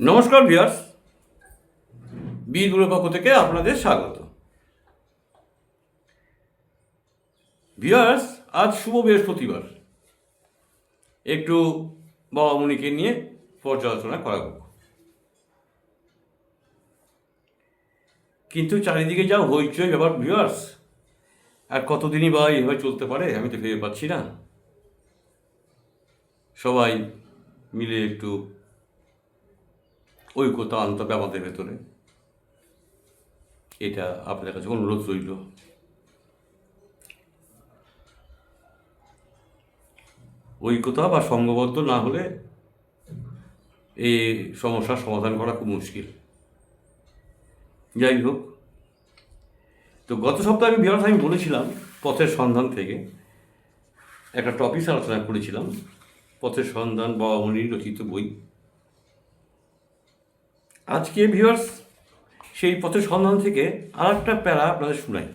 নমস্কার ভিয়ার্স বীরগুলোর পক্ষ থেকে আপনাদের স্বাগত। ভিয়ার্স আজ শুভ বৃহস্পতিবার। একটু বাবা মনিকে নিয়ে পর্যালোচনা করা হোক। কিন্তু চারিদিকে যা হইচই ব্যাপার ভিউয়ার্স, আর কতদিনই বা এইভাবে চলতে পারে, আমি তো ভেবে পাচ্ছি না। সবাই মিলে একটু ঐক্যতা আনত ব্যাপারদের ভেতরে। এটা আপনাদের কাছে অনুরোধ রইল। ঐক্যতা বা সঙ্গবদ্ধ না হলে এই সমস্যার সমাধান করা খুব মুশকিল। যাই হোক, তো গত সপ্তাহে আমি বিরাট আমি বলেছিলাম পথের সন্ধান থেকে। একটা টপিক আলোচনা করেছিলাম, পথের সন্ধান বাবা মনির রচিত বই। আজকে ভিউয়ার্স সেই পথের সন্ধান থেকে আর একটা প্যারা আপনাদের শোনাই।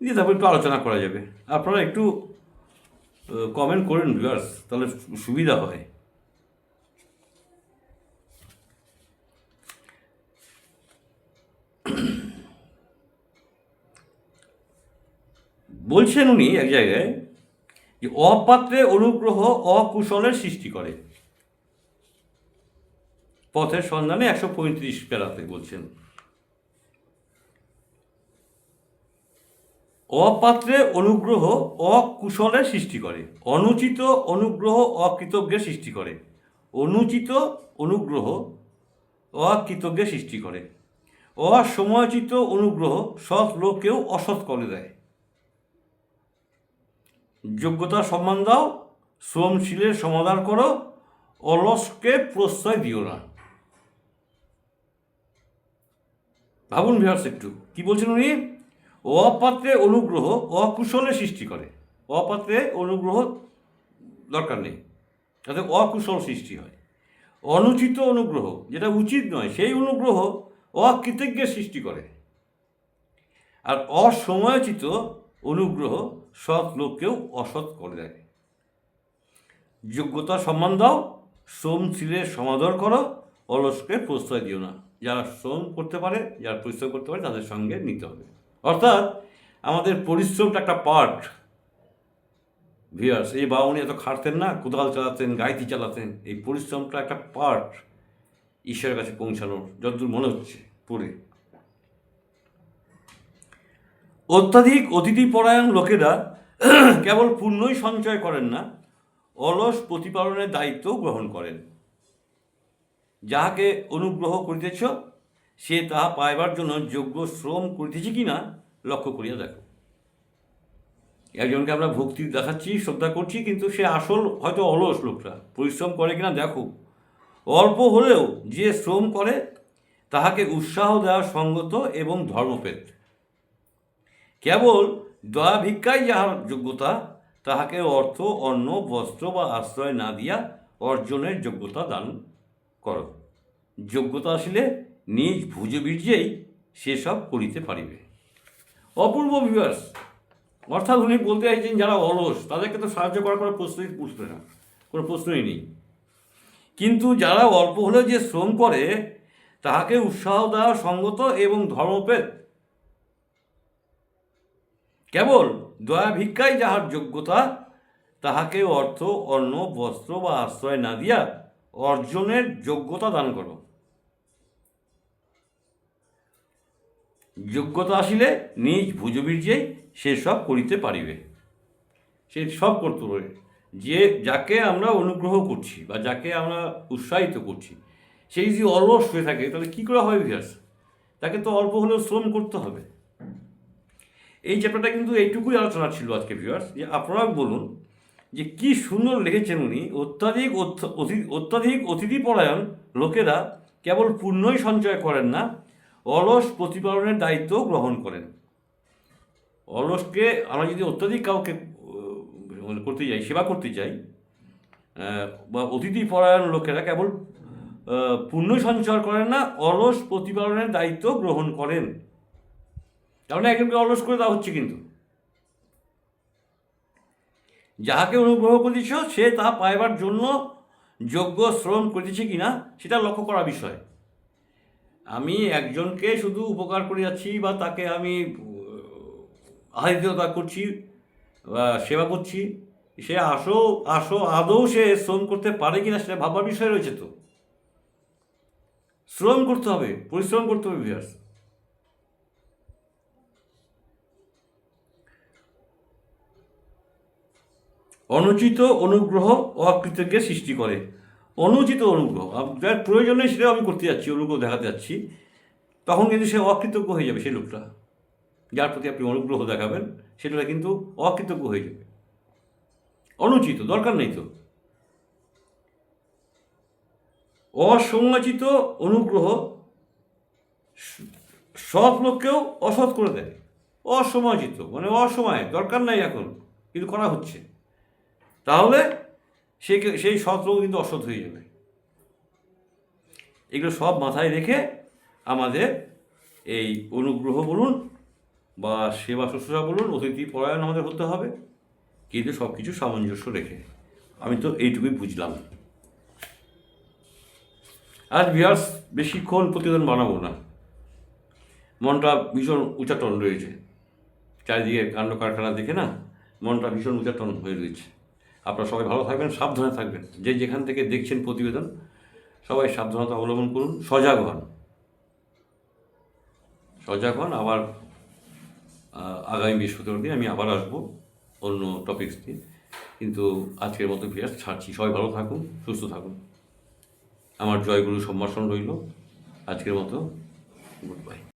দিয়ে তারপর একটু আলোচনা করা যাবে। আপনারা একটু কমেন্ট করেন ভিউয়ার্স তাহলে সুবিধা হয়। বলছেন উনি এক জায়গায় যে অপাত্রে অনুগ্রহ অকুশলের সৃষ্টি করে। পথের সন্ধানে একশো পঁয়ত্রিশ পেরাতে বলছেন। অপাত্রে অনুগ্রহ অকুশলের সৃষ্টি করে, অনুচিত অনুগ্রহ অকৃতজ্ঞের সৃষ্টি করে, অনুচিত অনুগ্রহ অকৃতজ্ঞের সৃষ্টি করে, অসময়োচিত অনুগ্রহ সৎ লোককেও অসৎ করে দেয়। যোগ্যতা সম্মান দাও, শ্রমশীলের সমাধান করো, অলসকে প্রশ্রয় দিও না। ভাবুন ভিহার্স একটু। কি বলছেন উনি? অপাত্রে অনুগ্রহ অকুশলে সৃষ্টি করে। অপাত্রে অনুগ্রহ দরকার নেই। যাতে অকুশল সৃষ্টি হয়। অনুচিত অনুগ্রহ, যেটা উচিত নয়, সেই অনুগ্রহ অকৃতজ্ঞের সৃষ্টি করে। আর অসময়োচিত অনুগ্রহ সৎ লোককেও অসৎ করে দেয়। যোগ্যতা সম্মান দাও শ্রমশীলের সমাদর করো, অলসকে প্রশ্রয় দিও না। যারা শ্রম করতে পারে, যারা পরিশ্রম করতে পারে, তাদের সঙ্গে নিতে হবে। অর্থাৎ আমাদের পরিশ্রমটা একটা পার্ট ভিয়ার্স এই বাবা উনি এত খাটতেন না, কোদাল চালাতেন, গাইতি চালাতেন, এই পরিশ্রমটা একটা পার্ট ঈশ্বরের কাছে পৌঁছানোর, যতদূর মনে হচ্ছে, পড়ে। অত্যাধিক অতিথি পরায়ণ লোকেরা কেবল পূর্ণই সঞ্চয় করেন না, অলস প্রতিপালনের দায়িত্ব গ্রহণ করেন। যাহাকে অনুগ্রহ করিতেছ, সে তাহা পাইবার জন্য যোগ্য শ্রম করিতেছে কি না লক্ষ্য করিয়া দেখো। একজনকে আমরা ভক্তি দেখাচ্ছি, শ্রদ্ধা করছি, কিন্তু সে আসল হয়তো অলস লোকটা, পরিশ্রম করে কিনা দেখো। অল্প হলেও যে শ্রম করে, তাহাকে উৎসাহ দেওয়া সঙ্গত এবং ধর্মপেত কেবল দয়া ভিক্ষাই যাহার যোগ্যতা, তাহাকে অর্থ, অন্ন, বস্ত্র বা আশ্রয় না দিয়া অর্জনের যোগ্যতা দান কর। যোগ্যতা আসিলে নিজ ভুজবীর্যেই সেসব করিতে পারিবে। অপূর্ব বিবাস অর্থাৎ উনি বলতে চাইছেন যারা অলস, তাদেরকে তো সাহায্য করার কোনো প্রশ্নই উঠবে না, কোনো প্রশ্নই নেই। কিন্তু যারা অল্প হলেও যে শ্রম করে, তাহাকে উৎসাহ দেওয়া সঙ্গত এবং ধর্মপেত কেবল দয়া ভিক্ষাই যাহার যোগ্যতা, তাহাকে অর্থ, অন্ন, বস্ত্র বা আশ্রয় না দিয়া অর্জনের যোগ্যতা দান করো। যোগ্যতা আসিলে নিজ ভুজবীর্যেই সে সব করিতে পারিবে। সে সব করতে পারে যে, যাকে আমরা অনুগ্রহ করছি বা যাকে আমরা উৎসাহিত করছি, সেই যদি অলস হয়ে থাকে, তাহলে কী করে হবে বিকাশ তাকে তো অল্প হলেও শ্রম করতে হবে। এই চ্যাপ্টারটা কিন্তু এইটুকুই আলোচনা ছিল আজকে ভিউয়ার্স যে আপনারা বলুন যে কি সুন্দর লিখেছেন উনি, অত্যাধিক অত্য- অতি- অত্যাধিক অতিথিপরায়ণ লোকেরা কেবল পুণ্যই সঞ্চয় করেন না, অলস প্রতিপালনের দায়িত্ব গ্রহণ করেন। অলসকে আমরা যদি অত্যাধিক কাউকে করতে যাই সেবা করতে চাই বা অতিথি পরায়ণ লোকেরা কেবল পুণ্য সঞ্চয় করেন না, অলস প্রতিপালনের দায়িত্ব গ্রহণ করেন। তার মানে একজনকে অলস করে দেওয়া হচ্ছে কিন্তু। যাহাকে অনুগ্রহ করিস সে তা পাইবার জন্য যোগ্য শ্রম করিতেছে কি না সেটা লক্ষ্য করা বিষয়। আমি একজনকে শুধু উপকার করে যাচ্ছি বা তাকে আমি আহারিত্যতা করছি বা সেবা করছি, সে আসো আসো, আদৌ সে শ্রম করতে পারে কিনা সেটা ভাবার বিষয় রয়েছে তো। শ্রম করতে হবে, পরিশ্রম করতে হবে ভিয়ার্স অনুচিত অনুগ্রহ অকৃতজ্ঞের সৃষ্টি করে। অনুচিত অনুগ্রহ যার প্রয়োজন নেই সেটাও আমি করতে যাচ্ছি, অনুগ্রহ দেখাতে যাচ্ছি। তখন কিন্তু সে অকৃতজ্ঞ হয়ে যাবে সেই লোকটা। যার প্রতি আপনি অনুগ্রহ দেখাবেন, সেটা কিন্তু অকৃতজ্ঞ হয়ে যাবে। অনুচিত, দরকার নেই তো। অসংজ্ঞাচিত অনুগ্রহ সৎ লোককেও অসৎ করে দেয়। অসময়োচিত মানে অসময়, দরকার নাই এখন, কিন্তু করা হচ্ছে। তাহলে সে সেই সৎ লোক কিন্তু অসৎ হয়ে যাবে। এগুলো সব মাথায় রেখে আমাদের এই অনুগ্রহ বলুন বা সেবা শুশ্রূষা বলুন, অতিথি পরায়ণ আমাদের হতে হবে, কিন্তু সব কিছু সামঞ্জস্য রেখে। আমি তো এইটুকুই বুঝলাম। আজ বিহার বেশিক্ষণ প্রতিবেদন বানাবো না। মনটা ভীষণ উচাটন রয়েছে। চারিদিকে কাণ্ড কারখানা দেখে না মনটা ভীষণ উচাটন হয়ে রয়েছে। আপনারা সবাই ভালো থাকবেন, সাবধানে থাকবেন। যে যেখান থেকে দেখছেন প্রতিবেদন, সবাই সাবধানতা অবলম্বন করুন, সজাগ হন। সজাগ হন, আবার আগামী বৃহস্পতিবার দিন আমি আবার আসব অন্য টপিকস নিয়ে। কিন্তু আজকের মতো ভিয়াস ছাড়ছি। সবাই ভালো থাকুন, সুস্থ থাকুন। আমার জয়গুরু সম্ভাষণ রইল। আজকের মতো গুড বাই